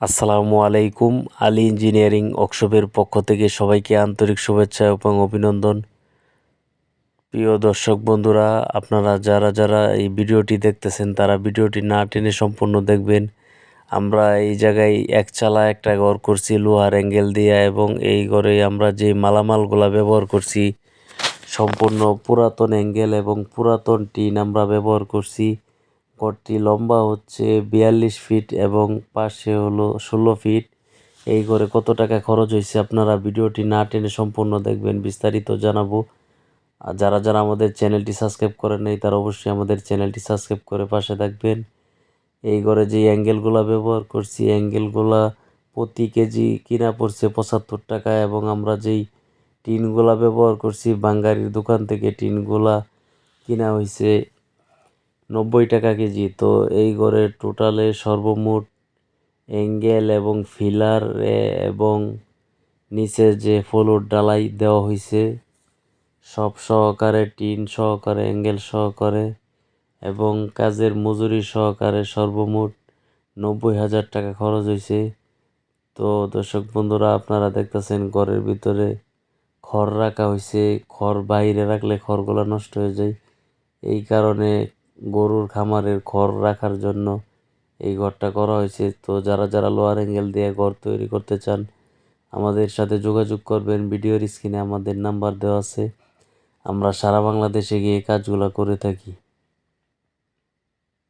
আসসালামু আলাইকুম। আলী ইঞ্জিনিয়ারিং ওয়ার্কশপের পক্ষ থেকে সবাইকে আন্তরিক শুভেচ্ছা এবং অভিনন্দন। প্রিয় দর্শক বন্ধুরা, আপনারা যারা যারা এই ভিডিওটি দেখতেছেন, তারা ভিডিওটি না টেনে সম্পূর্ণ দেখবেন। আমরা এই জায়গায় এক চালা একটা ঘর করছি, লোহার অ্যাঙ্গেল দিয়ে, এবং এই ঘরে আমরা যে মালামালগুলা ব্যবহার করছি, সম্পূর্ণ পুরাতন অ্যাঙ্গেল এবং পুরাতন টিন আমরা ব্যবহার করছি। ঘরটি লম্বা হচ্ছে বিয়াল্লিশ ফিট এবং পাশে হলো ষোলো ফিট এই ঘরে কত টাকা খরচ হয়েছে আপনারা ভিডিওটি না টেনে সম্পূর্ণ দেখবেন, বিস্তারিত জানাব। আর যারা যারা আমাদের চ্যানেলটি সাবস্ক্রাইব করেন নাই, তারা অবশ্যই আমাদের চ্যানেলটি সাবস্ক্রাইব করে পাশে থাকবেন। এই ঘরে যে অ্যাঙ্গেলগুলা ব্যবহার করছি, অ্যাঙ্গেলগুলা প্রতি কেজি কিনা পড়ছে পঁচাত্তর টাকা এবং আমরা যেই টিনগুলা ব্যবহার করছি, বাঙ্গারির দোকান থেকে টিনগুলা কিনা হয়েছে নব্বই টাকা কেজি। তো এই ঘরের টোটালে সর্বমোট অ্যাঙ্গেল এবং ফিলার এবং নিচে যে ফলোর ডালাই দেওয়া হয়েছে সব সহকারে টিন সহকারে, অ্যাঙ্গেল সহকারে এবং কাজের মজুরি সহকারে সর্বমোট নব্বই হাজার টাকা খরচ হয়েছে তো দর্শক বন্ধুরা, আপনারা দেখতেছেন ঘরের ভিতরে খড় রাখা হয়েছে খড় বাইরে রাখলে খড়গুলো নষ্ট হয়ে যায়। এই কারণে গরুর খামারের ঘর রাখার জন্য এই ঘরটা করা হয়েছে। তো যারা যারা লোয়ার অ্যাঙ্গেল দিয়ে ঘর তৈরি করতে চান, আমাদের সাথে যোগাযোগ করবেন। ভিডিওর স্ক্রিনে আমাদের নাম্বার দেওয়া আছে। আমরা সারা বাংলাদেশে গিয়ে কাজগুলো করে থাকি।